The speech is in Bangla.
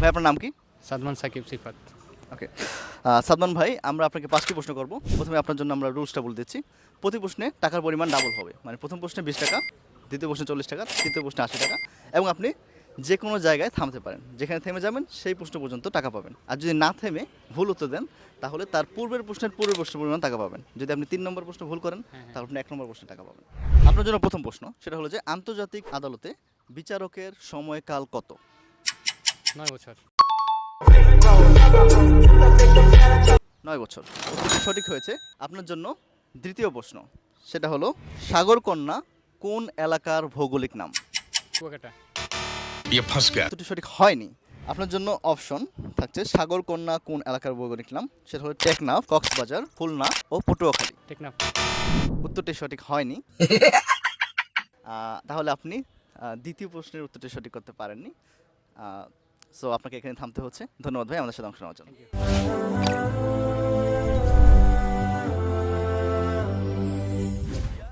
ভাই আপনার নাম কি? সাদমান সাকিব সিফাত। ওকে। সাদমান ভাই আমরা আপনাকে পাঁচটি প্রশ্ন করব। প্রথমে আপনার জন্য আমরা রুলসটা বলে দিচ্ছি। প্রতি প্রশ্নে টাকার পরিমাণ ডাবল হবে। মানে প্রথম প্রশ্নে বিশ টাকা দ্বিতীয় প্রশ্নে চল্লিশ টাকা তৃতীয় প্রশ্নে আশি টাকা এবং আপনি যে কোনো জায়গায় থামতে পারেন। যেখানে থেমে যাবেন সেই প্রশ্ন পর্যন্ত টাকা পাবেন। আর যদি না থেমে ভুল উত্তর দেন তাহলে তার পূর্বের প্রশ্নের পূর্বের প্রশ্নের পরিমাণ টাকা পাবেন। যদি আপনি তিন নম্বর প্রশ্ন ভুল করেন তাহলে আপনি এক নম্বর প্রশ্নে টাকা পাবেন। আপনার জন্য প্রথম প্রশ্ন সেটা হলো যে আন্তর্জাতিক আদালতে বিচারকের সময়কাল কত? নয় বছর। নয় বছর। সঠিক হয়েছে। আপনার জন্য দ্বিতীয় প্রশ্ন। সেটা হলো সাগরকন্যা কোন এলাকার ভৌগোলিক নাম? সঠিক হয়নি। আপনার জন্য অপশন থাকছে সাগরকন্যা কোন এলাকার ভৌগোলিক নাম? সেটা হলো টেকনাফ কক্সবাজার খুলনা ও পটুয়াখালী। টেকনাফ। উত্তরটি সঠিক হয়নি। তাহলে আপনি দ্বিতীয় প্রশ্নের উত্তরটি সঠিক করতে পারেননি। সো আপনাকে এখানে থামতে হচ্ছে। ধন্যবাদ ভাই আমাদের সাথে অংশ নেওয়ার জন্য।